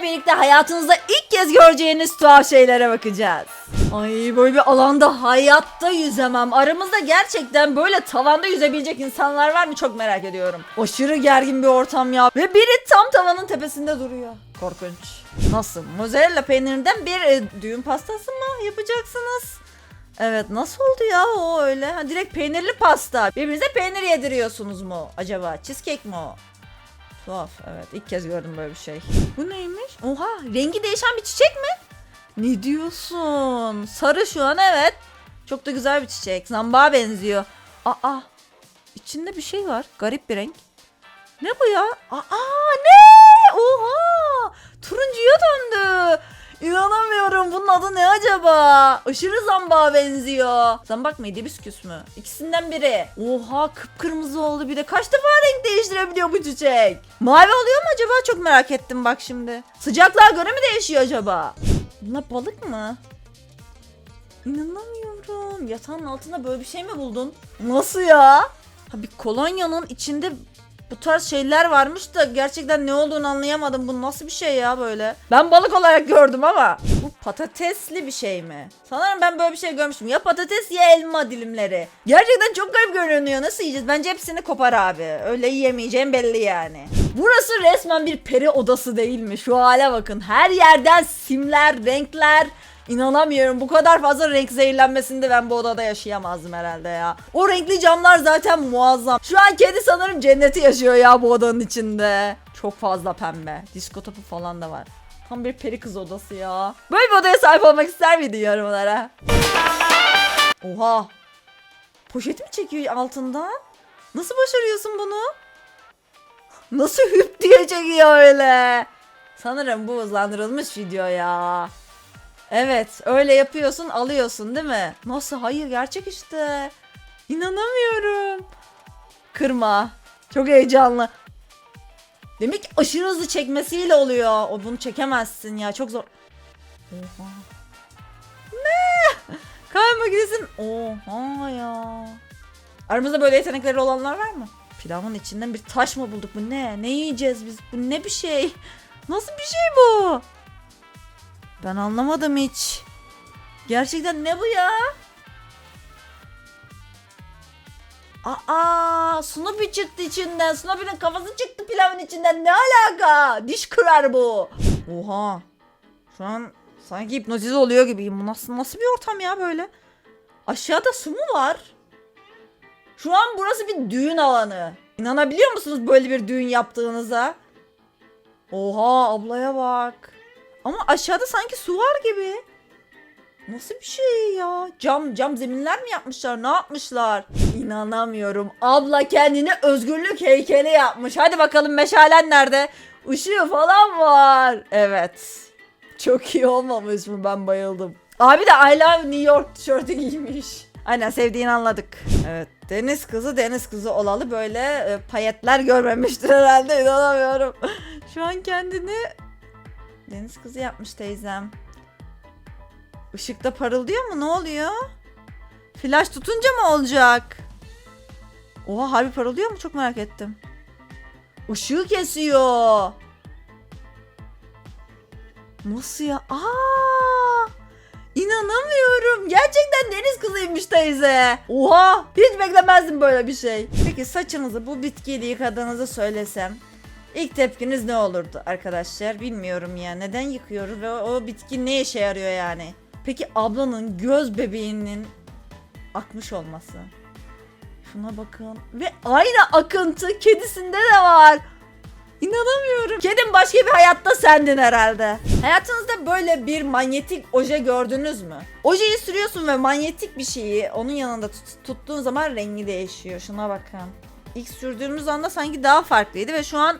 sizlerle birlikte hayatınızda ilk kez göreceğiniz tuhaf şeylere bakacağız. Ay böyle bir alanda hayatta yüzemem. Aramızda gerçekten böyle tavanda yüzebilecek insanlar var mı çok merak ediyorum. Aşırı gergin bir ortam ya. Ve biri tam tavanın tepesinde duruyor. Korkunç. Nasıl? Mozzarella peynirinden bir e, düğün pastası mı yapacaksınız? Evet nasıl oldu ya o öyle? Ha, direkt peynirli pasta. Birbirinize peynir yediriyorsunuz mu acaba? Cheesecake mi o? Tuhaf evet ilk kez gördüm böyle bir şey. Bu neymiş? Oha rengi değişen bir çiçek mi? Ne diyorsun? Sarı şu an evet. Çok da güzel bir çiçek. Zambağa benziyor. Aa içinde bir şey var. Garip bir renk. Ne bu ya? Aa ne? Oha! Turuncuya döndü. İnanamıyorum. Bunun adı ne acaba? Aşırı zambağa benziyor. Zambak mı? Hibiskus mü? İkisinden biri. Oha kıpkırmızı oldu bir de. Kaç defa renk değiştirebiliyor bu çiçek? Mavi oluyor mu acaba? Çok merak ettim bak şimdi. Sıcaklığa göre mi değişiyor acaba? Bunlar balık mı? İnanamıyorum. Yatağın altında böyle bir şey mi buldun? Nasıl ya? Ha bir kolonyanın içinde bu tarz şeyler varmış da gerçekten ne olduğunu anlayamadım. Bu nasıl bir şey ya böyle? Ben balık olarak gördüm ama. Bu patatesli bir şey mi? Sanırım ben böyle bir şey görmüştüm. Ya patates ya elma dilimleri. Gerçekten çok garip görünüyor. Nasıl yiyeceğiz? Bence hepsini kopar abi. Öyle yiyemeyeceğim belli yani. Burası resmen bir peri odası değil mi? Şu hale bakın. Her yerden simler, renkler. İnanamıyorum bu kadar fazla renk zehirlenmesinde ben bu odada yaşayamazdım herhalde ya. O renkli camlar zaten muazzam. Şu an kedi sanırım cenneti yaşıyor ya bu odanın içinde. Çok fazla pembe. Disko topu falan da var. Tam bir peri kız odası ya. Böyle bir odaya sahip olmak ister miydin yorumlara? Oha. Poşeti mi çekiyor altından? Nasıl başarıyorsun bunu? Nasıl hüp diye çekiyor öyle? Sanırım bu hızlandırılmış video ya. Evet öyle yapıyorsun alıyorsun değil mi? Nasıl? Hayır gerçek işte. İnanamıyorum. Kırma. Çok heyecanlı. Demek ki aşırı hızlı çekmesiyle oluyor. O bunu çekemezsin ya çok zor. Oha. Ne? Kahve makinesin. Oha ya. Aramızda böyle yetenekleri olanlar var mı? Pilavın içinden bir taş mı bulduk? Bu ne? Ne yiyeceğiz biz? Bu ne bir şey? Nasıl bir şey bu? Ben anlamadım hiç. Gerçekten ne bu ya? Aa, Snoopy çıktı içinden. Snoopy'nin kafası çıktı pilavın içinden. Ne alaka? Diş kırar bu. Oha. Şu an sanki hipnotize oluyor gibiyim. Bu nasıl, nasıl bir ortam ya böyle? Aşağıda su mu var? Şu an burası bir düğün alanı. İnanabiliyor musunuz böyle bir düğün yaptığınıza? Oha ablaya bak. Ama aşağıda sanki su var gibi. Nasıl bir şey ya? Cam cam zeminler mi yapmışlar? Ne yapmışlar? İnanamıyorum. Abla kendine özgürlük heykeli yapmış. Hadi bakalım meşalen nerede? Işığı falan var. Evet. Çok iyi olmamış mı? Ben bayıldım. Abi de I love New York tişörtü giymiş. Aynen sevdiğini anladık. Evet deniz kızı deniz kızı olalı böyle e, payetler görmemiştir herhalde inanamıyorum. Şu an kendini Deniz kızı yapmış teyzem. Işıkta parıldıyor mu? Ne oluyor? Flash tutunca mı olacak? Oha harbi parıldıyor mu? Çok merak ettim. Işığı kesiyor. Nasıl ya? Aa! İnanamıyorum. Gerçekten deniz kızıymış teyze. Oha! Hiç beklemezdim böyle bir şey. Peki saçınızı bu bitkiyle yıkadığınızı söylesem İlk tepkiniz ne olurdu arkadaşlar? Bilmiyorum ya. Neden yıkıyoruz ve o bitki ne işe yarıyor yani? Peki ablanın göz bebeğinin akmış olması. Şuna bakın. Ve aynı akıntı kedisinde de var. İnanamıyorum. Kedim başka bir hayatta sendin herhalde. Hayatınızda böyle bir manyetik oje gördünüz mü? Ojeyi sürüyorsun ve manyetik bir şeyi onun yanında tut- tuttuğun zaman rengi değişiyor. Şuna bakın. İlk sürdüğümüz anda sanki daha farklıydı ve şu an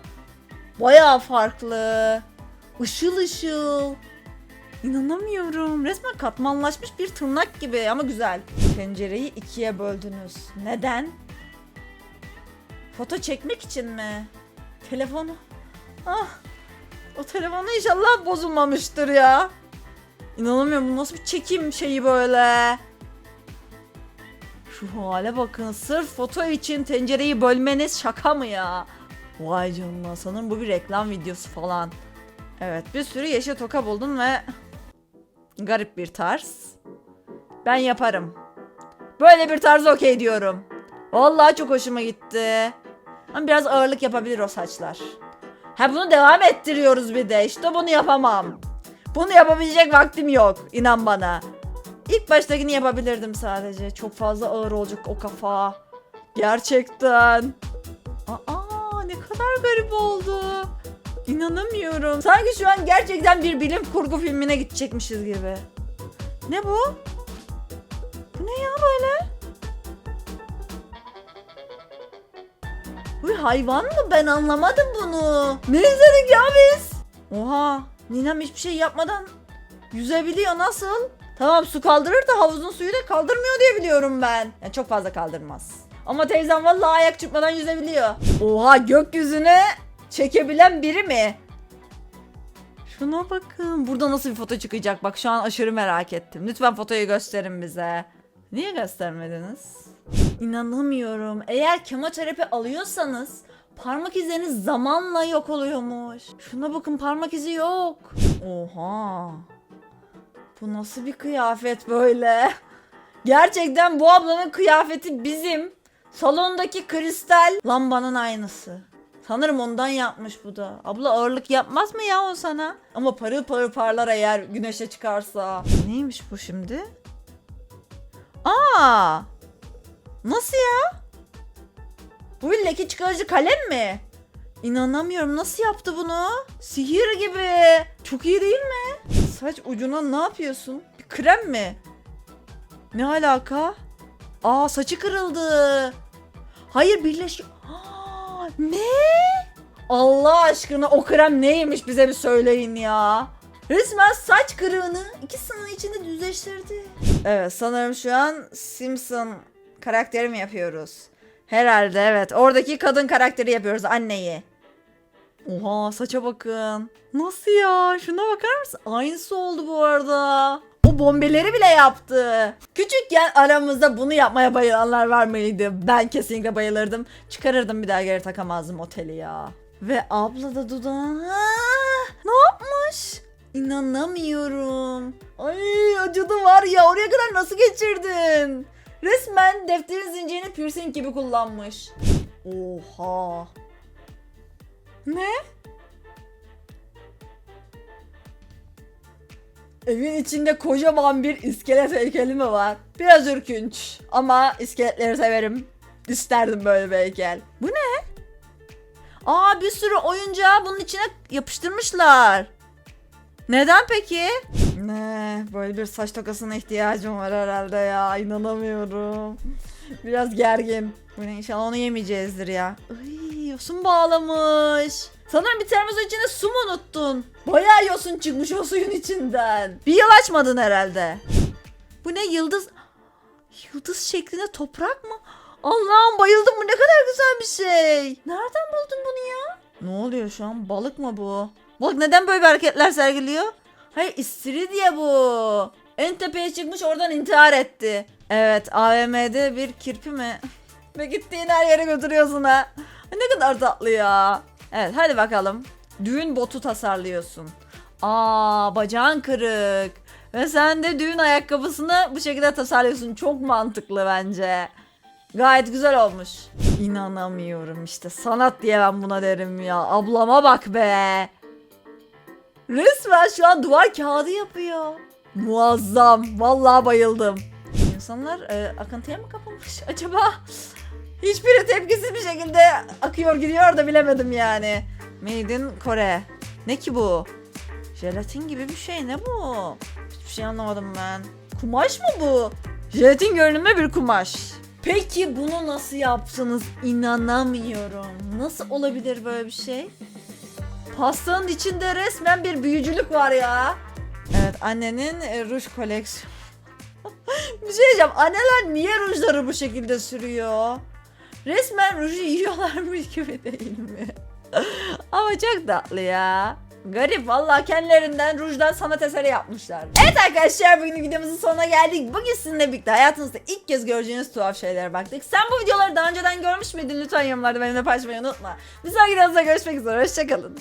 bayağı farklı. Işıl ışıl. İnanamıyorum. Resmen katmanlaşmış bir tırnak gibi ama güzel. Tencereyi ikiye böldünüz. Neden? Foto çekmek için mi? Telefonu. Ah. O telefonu inşallah bozulmamıştır ya. İnanamıyorum. Bu nasıl bir çekim şeyi böyle? Şu hale bakın. Sırf foto için tencereyi bölmeniz şaka mı ya? Vay canına sanırım bu bir reklam videosu falan. Evet bir sürü yeşil toka buldum ve garip bir tarz. Ben yaparım. Böyle bir tarz okey diyorum. Vallahi çok hoşuma gitti. Ama biraz ağırlık yapabilir o saçlar. Ha bunu devam ettiriyoruz bir de. İşte bunu yapamam. Bunu yapabilecek vaktim yok. inan bana. İlk baştakini yapabilirdim sadece. Çok fazla ağır olacak o kafa. Gerçekten. Ne kadar garip oldu. İnanamıyorum. Sanki şu an gerçekten bir bilim kurgu filmine gidecekmişiz gibi. Ne bu? Bu ne ya böyle? Bu hayvan mı? Ben anlamadım bunu. Ne izledik ya biz? Oha. Ninem hiçbir şey yapmadan yüzebiliyor. Nasıl? Tamam su kaldırır da havuzun suyu da kaldırmıyor diye biliyorum ben. Yani çok fazla kaldırmaz. Ama teyzem vallahi ayak çıkmadan yüzebiliyor. Oha gökyüzüne çekebilen biri mi? Şuna bakın. Burada nasıl bir foto çıkacak? Bak şu an aşırı merak ettim. Lütfen fotoyu gösterin bize. Niye göstermediniz? İnanamıyorum. Eğer kemoterapi alıyorsanız parmak izleriniz zamanla yok oluyormuş. Şuna bakın parmak izi yok. Oha. Bu nasıl bir kıyafet böyle? Gerçekten bu ablanın kıyafeti bizim salondaki kristal lambanın aynısı. Sanırım ondan yapmış bu da. Abla ağırlık yapmaz mı ya o sana? Ama parıl parıl parlar eğer güneşe çıkarsa. Neymiş bu şimdi? Aa! Nasıl ya? Bu bir leke çıkarıcı kalem mi? İnanamıyorum nasıl yaptı bunu? Sihir gibi. Çok iyi değil mi? Saç ucuna ne yapıyorsun? Bir krem mi? Ne alaka? Aa saçı kırıldı. Hayır birleş... Ne? Allah aşkına o krem neymiş bize bir söyleyin ya. Resmen saç kırığını ikisinin içinde düzleştirdi. Evet sanırım şu an Simpson karakteri mi yapıyoruz? Herhalde evet. Oradaki kadın karakteri yapıyoruz anneyi. Oha saça bakın. Nasıl ya? Şuna bakar mısın? Aynısı oldu bu arada. Bombeleri bile yaptı. Küçükken aramızda bunu yapmaya bayılanlar var mıydı? Ben kesinlikle bayılırdım. Çıkarırdım bir daha geri takamazdım oteli ya. Ve abla da dudağına ne yapmış? İnanamıyorum. Ay acıdı var ya oraya kadar nasıl geçirdin? Resmen defterin zincirini piercing gibi kullanmış. Oha. Ne? Evin içinde kocaman bir iskelet heykeli mi var? Biraz ürkünç ama iskeletleri severim. İsterdim böyle bir heykel. Bu ne? Aa bir sürü oyuncağı bunun içine yapıştırmışlar. Neden peki? Ne böyle bir saç tokasına ihtiyacım var herhalde ya inanamıyorum. Biraz gergin. Bu ne inşallah onu yemeyeceğizdir ya. Ay yosun bağlamış. Sanırım bir termosun içinde su mu unuttun? Bayağı yosun çıkmış o suyun içinden. Bir yıl açmadın herhalde. Bu ne yıldız? Yıldız şeklinde toprak mı? Allah'ım bayıldım bu ne kadar güzel bir şey. Nereden buldun bunu ya? Ne oluyor şu an? Balık mı bu? Balık neden böyle hareketler sergiliyor? Hayır istiridye bu. En tepeye çıkmış oradan intihar etti. Evet AVM'de bir kirpi mi? Ve gittiğin her yere götürüyorsun ha. Ne kadar tatlı ya. Evet hadi bakalım. Düğün botu tasarlıyorsun. Aa bacağın kırık. Ve sen de düğün ayakkabısını bu şekilde tasarlıyorsun. Çok mantıklı bence. Gayet güzel olmuş. İnanamıyorum işte sanat diye ben buna derim ya. Ablama bak be. Resmen şu an duvar kağıdı yapıyor. Muazzam. Vallahi bayıldım. İnsanlar e, akıntıya mı kapılmış acaba? Hiçbiri tepkisiz bir şekilde akıyor gidiyor da bilemedim yani. Made in Kore. Ne ki bu? Jelatin gibi bir şey ne bu? Hiçbir şey anlamadım ben. Kumaş mı bu? Jelatin görünümlü bir kumaş. Peki bunu nasıl yaptınız? İnanamıyorum. Nasıl olabilir böyle bir şey? Pastanın içinde resmen bir büyücülük var ya. Evet annenin e, ruj koleksiyonu. Bir şey diyeceğim. Anneler niye rujları bu şekilde sürüyor? Resmen ruju yiyorlarmış gibi değil mi? Ama çok tatlı ya. Garip valla kendilerinden rujdan sanat eseri yapmışlar. Evet arkadaşlar bugün videomuzun sonuna geldik. Bugün sizinle birlikte hayatınızda ilk kez göreceğiniz tuhaf şeylere baktık. Sen bu videoları daha önceden görmüş müydün? Lütfen yorumlarda benimle paylaşmayı unutma. Bir sonraki videomuzda görüşmek üzere. Hoşçakalın.